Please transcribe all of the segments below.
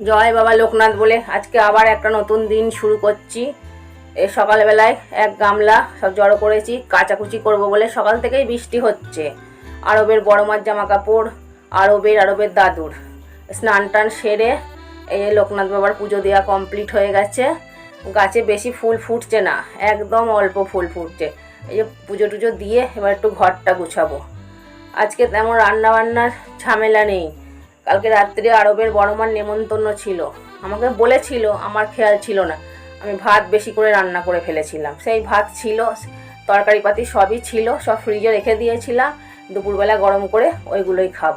জয় বাবা লোকনাথ বলে। আজকে আবার একটা নতুন দিন শুরু করছি। এই সকালবেলায় এক গামলা সব জড়ো করেছি, কাচাকুচি করব বলে সকাল থেকেই বৃষ্টি হচ্ছে। আরবের বড় মার জামা কাপড় আরবের আরবের দাদুর। স্নান টান সেরে এই লোকনাথ বাবার পুজো দেওয়া কমপ্লিট হয়ে গেছে। গাছে বেশি ফুল ফুটছে না, একদম অল্প ফুল ফুটছে। এই যে পুজো টুজো দিয়ে এবার একটু ঘরটা গুছাবো। আজকে তেমন রান্না বান্নার ঝামেলা নেই। কালকে রাত্রে আরবের বড়মার নেমন্তন্ন ছিল। আমাকে বলেছিল, আমার খেয়াল ছিল না। আমি ভাত বেশি করে রান্না করে ফেলেছিলাম। সেই ভাত ছিল তরকারি পাতি সবই ছিল, সব ফ্রিজে রেখে দিয়েছিলাম। দুপুরবেলা গরম করে ওইগুলোই খাব।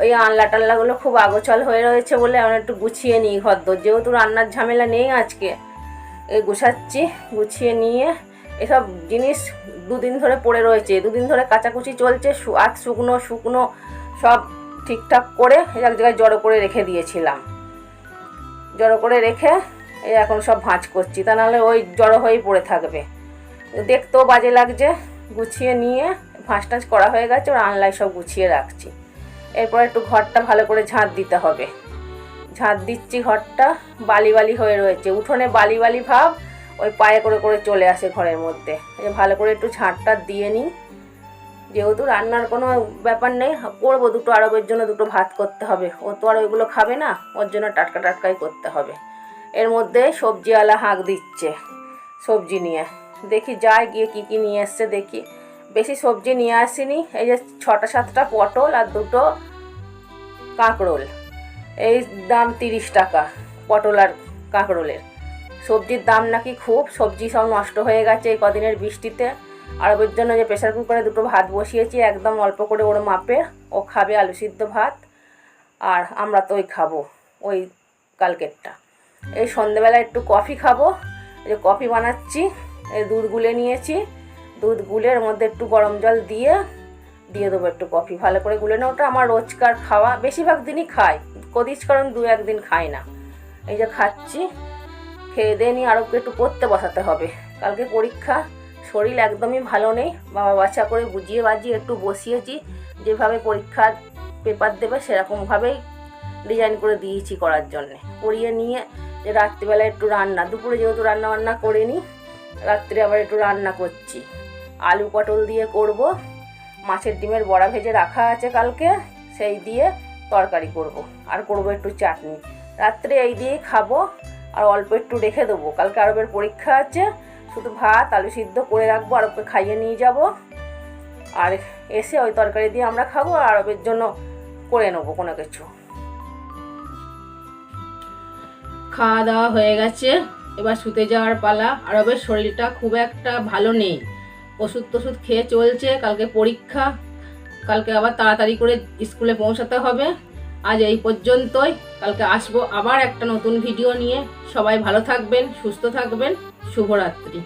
ওই আনলা টাল্লাগুলো খুব আগোছল হয়ে রয়েছে বলে আমি একটু গুছিয়ে নিই ঘরদোর। যেহেতু রান্নার ঝামেলা নেই আজকে এই গুছাচ্ছি, গুছিয়ে নিয়ে এসব জিনিস দুদিন ধরে পড়ে রয়েছে। দুদিন ধরে কাচাকুচি চলছে আধ শুকনো শুকনো, সব ঠিকঠাক করে এক জায়গায় জড়ো করে রেখে দিয়েছিলাম। জড়ো করে রেখে এই এখন সব ভাঁজ করছি, তা নাহলে ওই জড়ো হয়েই পড়ে থাকবে। দেখতেও বাজে লাগছে, গুছিয়ে নিয়ে ভাঁজ টাঁজ করা হয়ে গেছে, ওর আনলাই সব গুছিয়ে রাখছি। এরপর একটু ঘরটা ভালো করে ঝাঁট দিতে হবে। ঝাঁট দিচ্ছি ঘরটা, বালি বালি হয়ে রয়েছে। উঠোনে বালি বালি ভাব, ওই পায়ে করে করে চলে আসে ঘরের মধ্যে। ভালো করে একটু ঝাঁটটা দিয়ে নিই। যেহেতু রান্নার কোনো ব্যাপার নেই, করব দুটো আরবের জন্য দুটো ভাত করতে হবে। ও তো আর ওইগুলো খাবে না, ওর জন্য টাটকা টাটকাই করতে হবে। এর মধ্যে সবজিওয়ালা হাঁক দিচ্ছে সবজি নিয়ে। দেখি যায় গিয়ে কি কি নিয়ে এসছে, দেখি। বেশি সবজি নিয়ে আসিনি, এই যে ছটা সাতটা পটল আর দুটো কাঁকরোল। এই দাম তিরিশ টাকা, পটল আর কাঁকরোলের। সবজির দাম নাকি খুব, সবজি সব নষ্ট হয়ে গেছে এই কদিনের বৃষ্টিতে। আরবের জন্য যে প্রেশার কুকারে দুটো ভাত বসিয়েছি, একদম অল্প করে ওর মাপে। ও খাবে আলু সিদ্ধ ভাত, আর আমরা তো ওই খাব, ওই কালকেরটা। এই সন্ধেবেলা একটু কফি খাব যে কফি বানাচ্ছি, এই দুধ গুলে নিয়েছি। দুধ গুলের মধ্যে একটু গরম জল দিয়ে দিয়ে দেবো একটু কফি ভালো করে গুলে না ওটা আমার রোজকার খাওয়া। বেশিরভাগ দিনই খাই, কদিস কারণ দু একদিন খাই না। এই যে খাচ্ছি, খেয়ে দিয়ে নিয়ে আরবকে একটু পড়তে বসাতে হবে। কালকে পরীক্ষা শরীর একদমই ভালো নেই। বাবা বাচ্চা করে বুঝিয়ে বাজিয়ে একটু বসিয়েছি। যেভাবে পরীক্ষার পেপার দেবে, সেরকমভাবেই ডিজাইন করে দিয়েছি করার জন্যে। পড়িয়ে নিয়ে যে রাত্রিবেলা একটু রান্না, দুপুরে যেহেতু রান্না বান্না করিনি, রাত্রে আবার একটু রান্না করছি। আলু পটল দিয়ে করব, মাছের ডিমের বড়া ভেজে রাখা আছে কালকে, সেই দিয়ে তরকারি করব। আর করব একটু চাটনি। রাত্রে এই দিয়েই খাব, আর অল্প একটু রেখে দেবো। কালকে আরবের পরীক্ষা আছে শুধু ভাত, আলু সিদ্ধ করে রাখব, আর ওকে খাইয়ে নিয়ে যাব। আর এসে ওই তরকারি দিয়ে আমরা খাব, আর আরবের জন্য করে নেব কোনো কিছু। খাওয়া দাওয়া হয়ে গেছে, এবার শুতে যাওয়ার পালা। আর আরবের শরীরটা খুব একটা ভালো নেই। ওষুধ টষুধ খেয়ে চলছে, কালকে পরীক্ষা, কালকে আবার তাড়াতাড়ি করে স্কুলে পৌঁছাতে হবে। আজ এই পর্যন্তই। কালকে আসব আবার একটা নতুন ভিডিও নিয়ে। সবাই ভালো থাকবেন, সুস্থ থাকবেন। শুভরাত্রি।